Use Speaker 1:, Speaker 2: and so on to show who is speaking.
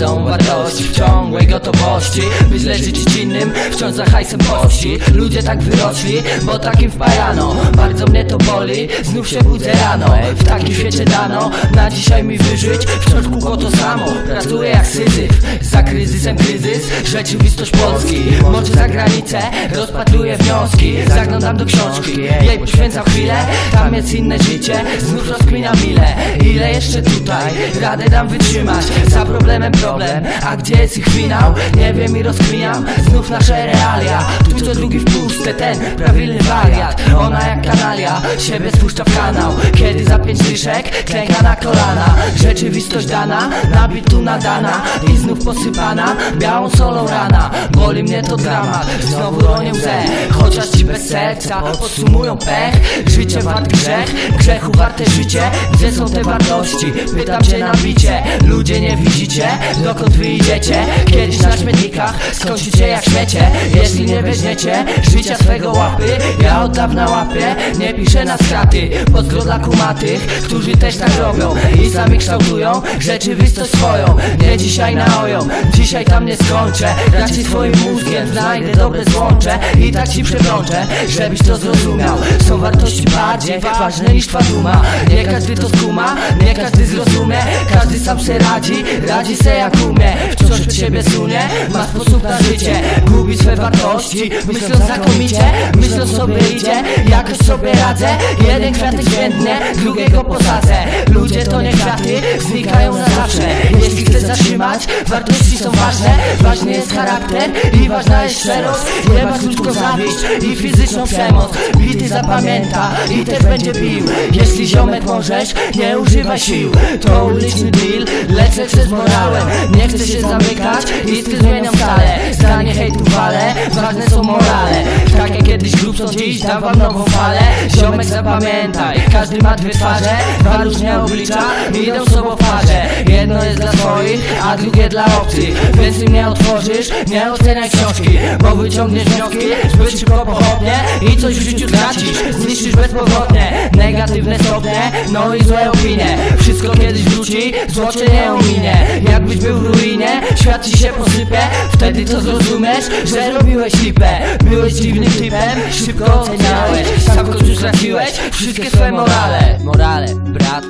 Speaker 1: są wartości W ciągłej gotowości By źle życzyć innym Wciąż za hajsem pości. Ludzie tak wyrośli Bo takim wpajano Bardzo mnie to boli Znów się budzę rano. W takim świecie dano Na dzisiaj mi wyżyć. Wciąż kółko to samo Pracuję jak syzyf. Za kryzysem kryzys Rzeczywistość Polski. Może za granicę Rozpatruję wnioski. Zaglądam do książki Jej poświęcam chwilę. Tam jest inne życie Znów rozkminiam ile Ile jeszcze tutaj Radę dam wytrzymać? Za problemem problem. A gdzie jest ich finał? Nie wiem i rozkminiam. Znów nasze realia. Tu co drugi w puste Ten prawilny wariat. Ona jak kanalia Siebie spuszcza w kanał. Kiedy za pięć dyszek Klęka na kolana. Rzeczywistość dana Nabit tu nadana I znów posypana Białą solą rana. Boli mnie to dramat Znowu ronię łzę Chociaż ci bez serca Podsumują pech. Życie wart grzech Grzechu warte życie. Gdzie są te wartości? Pytam cię na bicie. Ludzie nie widzicie Dokąd wy idziecie? Kiedyś na śmietnikach Skończycie jak śmiecie. Jeśli nie weźmiecie Życia swego łapy Ja od dawna łapię. Nie piszę na straty Pozdro dla kumatych Którzy też tak robią I sami kształtują Rzeczywistość swoją. Nie dzisiaj na oją Dzisiaj tam nie skończę. Raczej swoim mózgiem Znajdę dobre złącze I tak ci przebrączę Żebyś to zrozumiał. Są wartości bardziej ważne niż twa duma. Nie każdy to skuma Nie każdy zrozumie. Każdy sam se radzi Radzi se jak umie. Wciąż przed siebie sunie Ma sposób na życie. Gubi swe wartości Myśląc znakomicie Myśląc sobie idzie. Jakoś sobie radzę Jeden kwiatek świętnie Drugiego posadzę. Ludzie to nie kwiaty Znikają na zawsze. Jeśli chcesz zatrzymać Wartości są ważne. Ważny jest charakter I ważna jest szczerość. Masz ludzką zawiść I fizyczną przemoc. Bity zapamięta I też będzie bił. Jeśli ziomek możesz Nie używaj sił. To uliczny deal Lecę przez morałem Nie chcę się zamykać I zmieniam stale. Zdanie hejtu wale Ważne są morale To dziś Dam wam nową falę. Ziomek zapamiętaj Każdy ma dwie twarze. Dwa różne oblicza Idą sobą parze. Jedno jest dla swoich A drugie dla obcych. Więc ty nie otworzysz Nie oceniaj książki Bo wyciągniesz wnioski Zbyt szybko pochopnie I coś w życiu tracisz. Zniszczysz bezpowrotnie Negatywne stopnie No i złe opinie. Wszystko kiedyś wróci Zło nie ominie. Jakbyś był w ruinie Świat ci się posypie. Wtedy to zrozumiesz Że robiłeś lipę. Byłeś dziwnym typem Szybko oceniałeś. Sam w końcu Wszystkie swe morale.
Speaker 2: Morale, brat,